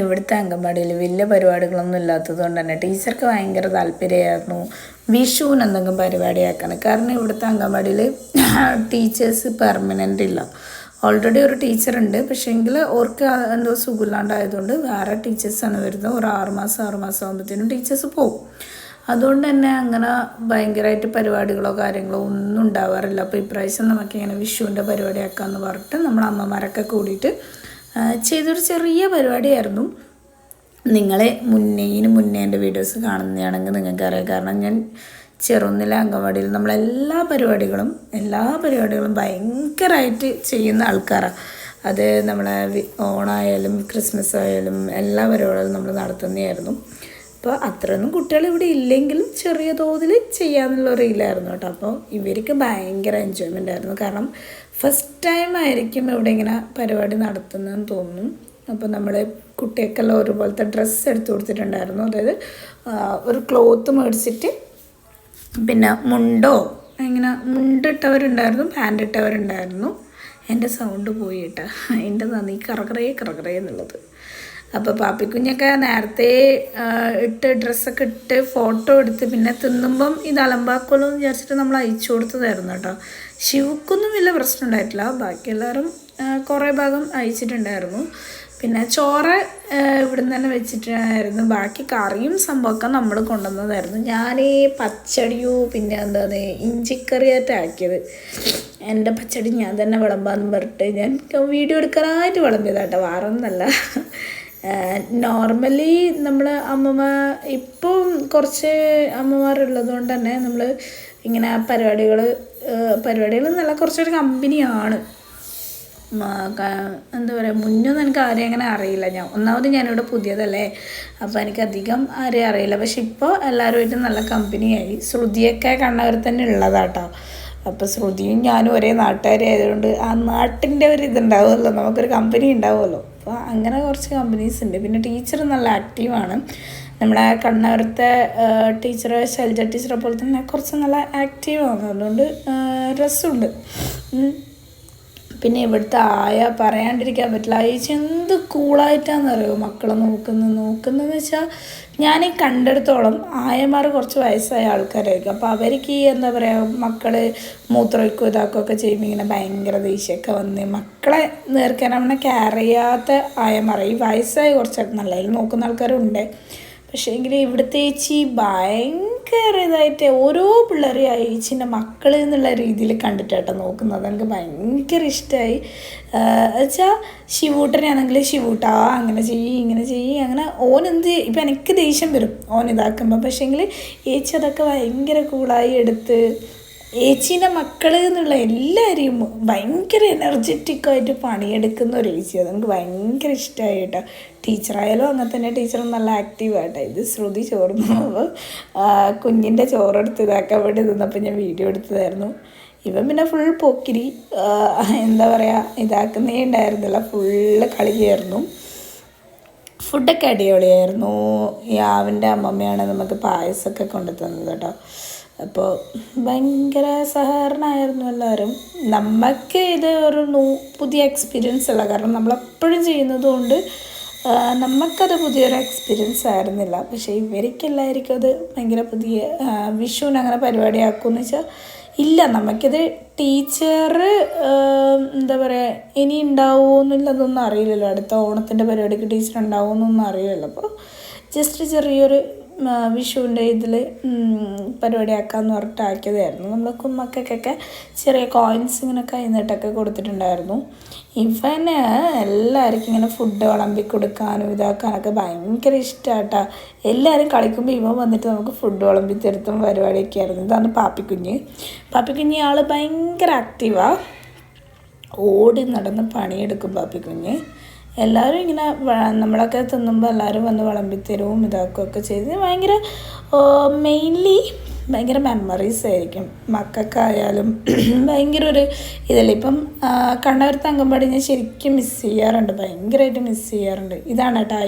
ഇവിടുത്തെ അംഗൻവാടിയിൽ വലിയ പരിപാടികളൊന്നും ഇല്ലാത്തത് കൊണ്ട് തന്നെ ടീച്ചർക്ക് ഭയങ്കര താല്പര്യമായിരുന്നു വിഷുവിന് എന്തെങ്കിലും പരിപാടിയാക്കണം കാരണം ഇവിടുത്തെ അംഗൻവാടിയിൽ ടീച്ചേഴ്സ് പെർമനന്റ് ഇല്ല. ഓൾറെഡി ഒരു ടീച്ചറുണ്ട്. പക്ഷേ എങ്കിൽ ഓർക്ക് എന്തോ സുഖമില്ലാണ്ടായതുകൊണ്ട് വേറെ ടീച്ചേഴ്സാണ് വരുന്നത്. ഒരു ആറ് മാസം ആറ് മാസം ആകുമ്പോഴത്തേനും ടീച്ചേഴ്സ് പോകും അതുകൊണ്ട് തന്നെ അങ്ങനെ ഭയങ്കരമായിട്ട് പരിപാടികളോ കാര്യങ്ങളോ ഒന്നും ഉണ്ടാവാറില്ല. അപ്പോൾ ഇപ്രാവശ്യം നമുക്കിങ്ങനെ വിഷുവിന്റെ പരിപാടിയാക്കാമെന്ന് പറഞ്ഞിട്ട് നമ്മൾ അമ്മമാരൊക്കെ കൂടിയിട്ട് ചെയ്തൊരു ചെറിയ പരിപാടിയായിരുന്നു. നിങ്ങളെ മുന്നേ ഇതിന് മുന്നേ എന്റെ വീഡിയോസ് കാണുന്നതാണെങ്കിൽ നിങ്ങൾക്കറിയാം കാരണം ഞാൻ ചെറുന്നില അംഗൻവാടിയിൽ നമ്മളെല്ലാ പരിപാടികളും എല്ലാ പരിപാടികളും ഭയങ്കരമായിട്ട് ചെയ്യുന്ന ആൾക്കാരാണ് അത് നമ്മളെ ഓണായാലും ക്രിസ്മസ് ആയാലും എല്ലാ പരിപാടികളും നമ്മൾ നടത്തുന്നതായിരുന്നു. അപ്പോൾ അത്രയൊന്നും കുട്ടികൾ ഇവിടെ ഇല്ലെങ്കിലും ചെറിയ തോതിൽ ചെയ്യാന്നുള്ള ഒരു ഇതിലായിരുന്നു കേട്ടോ. അപ്പോൾ ഇവർക്ക് ഭയങ്കര എൻജോയ്മെന്റ് ആയിരുന്നു. കാരണം ഫസ്റ്റ് ടൈം ആയിരിക്കും ഇവിടെ ഇങ്ങനെ പരിപാടി നടത്തുന്നതെന്ന് തോന്നുന്നു. അപ്പോൾ നമ്മൾ കുട്ടികൾക്കെല്ലാം ഒരുപോലത്തെ ഡ്രസ്സ് എടുത്തു കൊടുത്തിട്ടുണ്ടായിരുന്നു. അതായത് ഒരു ക്ലോത്ത് മേടിച്ചിട്ട് പിന്നെ മുണ്ടോ ഇങ്ങനെ മുണ്ടിട്ടവരുണ്ടായിരുന്നു പാന്റ് ഇട്ടവരുണ്ടായിരുന്നു എന്റെ സൗണ്ട് പോയിട്ടാ എന്റെ നന്ദി കറകറേ കറകറേ എന്നുള്ളത്. അപ്പോൾ പാപ്പിക്കുഞ്ഞൊക്കെ നേരത്തെ ഇട്ട് ഡ്രസ്സൊക്കെ ഇട്ട് ഫോട്ടോ എടുത്ത് പിന്നെ തിന്നുമ്പം ഇത് അലമ്പാക്കുമല്ലോ എന്ന് വിചാരിച്ചിട്ട് നമ്മൾ അയച്ചു കൊടുത്തതായിരുന്നു കേട്ടോ. ശിവക്കൊന്നും വലിയ പ്രശ്നം ഉണ്ടായിട്ടില്ല ബാക്കി എല്ലാവരും കുറേ ഭാഗം അയച്ചിട്ടുണ്ടായിരുന്നു. പിന്നെ ചോറ് ഇവിടുന്ന് തന്നെ വെച്ചിട്ടായിരുന്നു. ബാക്കി കറിയും സംഭവമൊക്കെ നമ്മൾ കൊണ്ടുവന്നതായിരുന്നു. ഞാൻ ഈ പച്ചടിയോ പിന്നെ എന്താണ് ഇഞ്ചിക്കറിയായിട്ട് ആക്കിയത്. എന്റെ പച്ചടി ഞാൻ തന്നെ വിളമ്പാന്ന് പറഞ്ഞിട്ട് ഞാൻ വീഡിയോ എടുക്കാനായിട്ട് വിളമ്പിയതാട്ടോ വേറൊന്നല്ല. നോർമലി നമ്മൾ അമ്മമ്മ ഇപ്പം കുറച്ച് അമ്മമാരുള്ളത് കൊണ്ട് തന്നെ നമ്മൾ ഇങ്ങനെ പരിപാടികൾ പരിപാടികൾ നല്ല കുറച്ചൊരു കമ്പനിയാണ് എന്താ പറയുക മുന്നൊന്നും എനിക്ക് ആരെയും അങ്ങനെ അറിയില്ല. ഞാൻ ഒന്നാമത് ഞാനിവിടെ പുതിയതല്ലേ അപ്പോൾ എനിക്ക് അധികം ആരെയും അറിയില്ല. പക്ഷെ ഇപ്പോൾ എല്ലാവരുമായിട്ടും നല്ല കമ്പനിയായി ശ്രുതിയൊക്കെ കണ്ണവർ തന്നെ ഉള്ളതാട്ടോ. അപ്പോൾ ശ്രുതിയും ഞാനും ഒരേ നാട്ടുകാരായതുകൊണ്ട് ആ നാട്ടിന്റെ ഒരു ഇതുണ്ടാവുമല്ലോ നമുക്കൊരു കമ്പനി ഉണ്ടാവുമല്ലോ. അപ്പോൾ അങ്ങനെ കുറച്ച് കമ്പനീസ് ഉണ്ട്. പിന്നെ ടീച്ചർ നല്ല ആക്റ്റീവാണ് നമ്മുടെ കണ്ണവരത്തെ ടീച്ചർ ശൈലജ ടീച്ചറെ പോലെ തന്നെ കുറച്ച് നല്ല ആക്റ്റീവാണ് അതുകൊണ്ട് രസമുണ്ട്. പിന്നെ ഇവിടുത്തെ ആയ പറയാണ്ടിരിക്കാൻ പറ്റില്ല. ആയേച്ചി എന്ത് കൂളായിട്ടാണെന്നറിയോ മക്കളെ നോക്കുന്നത്? നോക്കുന്നതെന്ന് വെച്ചാൽ ഞാൻ ഈ കണ്ടെടുത്തോളം ആയമാർ കുറച്ച് വയസ്സായ ആൾക്കാരായിരിക്കും. അപ്പോൾ അവർക്ക് ഈ എന്താ പറയുക മക്കൾ മൂത്രമൊഴിക്കും ഇതാക്കുകയൊക്കെ ചെയ്യുമ്പോൾ ഇങ്ങനെ ഭയങ്കര ദേഷ്യമൊക്കെ വന്ന് മക്കളെ നേർക്കാനവണ കെയർ ചെയ്യാത്ത ആയമാർ ഈ വയസ്സായ കുറച്ച് നല്ലതിൽ നോക്കുന്ന ആൾക്കാരുണ്ട്. പക്ഷേ എങ്കിൽ ഇവിടുത്തെ ചേച്ചി ഭയങ്കര ഇതായിട്ട് ഓരോ പിള്ളേരെയും ആ ചേച്ചീന്റെ മക്കൾ എന്നുള്ള രീതിയിൽ കണ്ടിട്ടാട്ടോ നോക്കുന്നത്. എനിക്ക് ഭയങ്കര ഇഷ്ടമായി വെച്ചാൽ ശിവൂട്ടനാണെങ്കിൽ ശിവൂട്ടാ അങ്ങനെ ചെയ്യ് ഇങ്ങനെ ചെയ്യ് അങ്ങനെ ഓനെന്ത് എന്ത് ഇപ്പം എനിക്ക് ദേഷ്യം വരും. ഓൻ ഇതാക്കുമ്പോൾ പക്ഷേങ്കിൽ ചേച്ചി അതൊക്കെ ഭയങ്കര കൂളായി എടുത്ത് ഏച്ചീന്റെ മക്കൾ എന്നുള്ള എല്ലാവരെയും ഭയങ്കര എനർജറ്റിക്കായിട്ട് പണിയെടുക്കുന്ന ഒരു ഏച്ചി അത് എനിക്ക് ഭയങ്കര ഇഷ്ടമായി കേട്ടോ. ടീച്ചറായാലും അങ്ങനെ തന്നെ ടീച്ചർ നല്ല ആക്റ്റീവായിട്ടോ ഇത് ശ്രുതി ചോർന്നപ്പോൾ കുഞ്ഞിന്റെ ചോറെടുത്ത് ഇതാക്കാൻ വേണ്ടി നിന്നപ്പോൾ ഞാൻ വീഡിയോ എടുത്തതായിരുന്നു. ഇവൻ പിന്നെ ഫുൾ പൊക്കിരി എന്താ പറയുക ഇതാക്കുന്നേ ഉണ്ടായിരുന്നില്ല. ഫുള്ള് കളിയായിരുന്നു. ഫുഡൊക്കെ അടിപൊളിയായിരുന്നു. യാവിന്റെ അമ്മമ്മയാണ് നമുക്ക് പായസമൊക്കെ കൊണ്ടു തന്നത് കേട്ടോ. അപ്പോൾ ഭയങ്കര സഹകരണമായിരുന്നു എല്ലാവരും. നമുക്ക് ഇത് ഒരു പുതിയ എക്സ്പീരിയൻസ് അല്ല. കാരണം നമ്മളെപ്പോഴും ചെയ്യുന്നത് കൊണ്ട് നമുക്കത് പുതിയൊരു എക്സ്പീരിയൻസ് ആയിരുന്നില്ല. പക്ഷേ ഇവർക്കെല്ലാവർക്കും അത് ഭയങ്കര പുതിയ വിഷുവിന് അങ്ങനെ പരിപാടിയാക്കുമെന്ന് വെച്ചാൽ ഇല്ല നമുക്കിത് ടീച്ചർ എന്താ പറയുക ഇനി ഉണ്ടാവുമോ എന്നുള്ളതൊന്നും അറിയില്ലല്ലോ. അടുത്ത ഓണത്തിന്റെ പരിപാടിക്ക് ടീച്ചർ ഉണ്ടാവുമോ എന്നൊന്നും അറിയില്ലല്ലോ. അപ്പോൾ ജസ്റ്റ് ചെറിയൊരു വിഷുവിന്റെ ഇതിൽ പരിപാടിയാക്കാമെന്ന് പറഞ്ഞിട്ട് ആക്കിയതായിരുന്നു. നമ്മൾ മക്കൾക്കൊക്കെ ചെറിയ കോയിൻസ് ഇങ്ങനെ കൈനീട്ടൊക്കെ കൊടുത്തിട്ടുണ്ടായിരുന്നു. ഇവന് എല്ലാവർക്കും ഇങ്ങനെ ഫുഡ് വിളമ്പി കൊടുക്കാനും ഇതാക്കാനൊക്കെ ഭയങ്കര ഇഷ്ടമാട്ടാ എല്ലാവരും കളിക്കുമ്പോൾ ഇവൻ വന്നിട്ട് നമുക്ക് ഫുഡ് വിളമ്പി തരുത്തും പരിപാടിയൊക്കെ ആയിരുന്നു ഇതാണ് പാപ്പിക്കുഞ്ഞ്. പാപ്പിക്കുഞ്ഞ് ആൾ ഭയങ്കര ആക്റ്റീവാണ് ഓടി നടന്ന് പണിയെടുക്കും പാപ്പിക്കുഞ്ഞ്. എല്ലാവരും ഇങ്ങനെ നമ്മളൊക്കെ തിന്നുമ്പോൾ എല്ലാവരും വന്ന് വിളമ്പിത്തരവും ഇതാക്കുകയൊക്കെ ചെയ്ത് ഭയങ്കര മെയിൻലി ഭയങ്കര മെമ്മറീസ് ആയിരിക്കും. മക്കൾക്കായാലും ഭയങ്കര ഒരു ഇതല്ലേ? ഇപ്പം കണ്ണവർ അംഗൻവാടി ഞാൻ ശരിക്കും മിസ് ചെയ്യാറുണ്ട്. ഭയങ്കരമായിട്ട് മിസ് ചെയ്യാറുണ്ട്. ഇതാണ് കേട്ടോ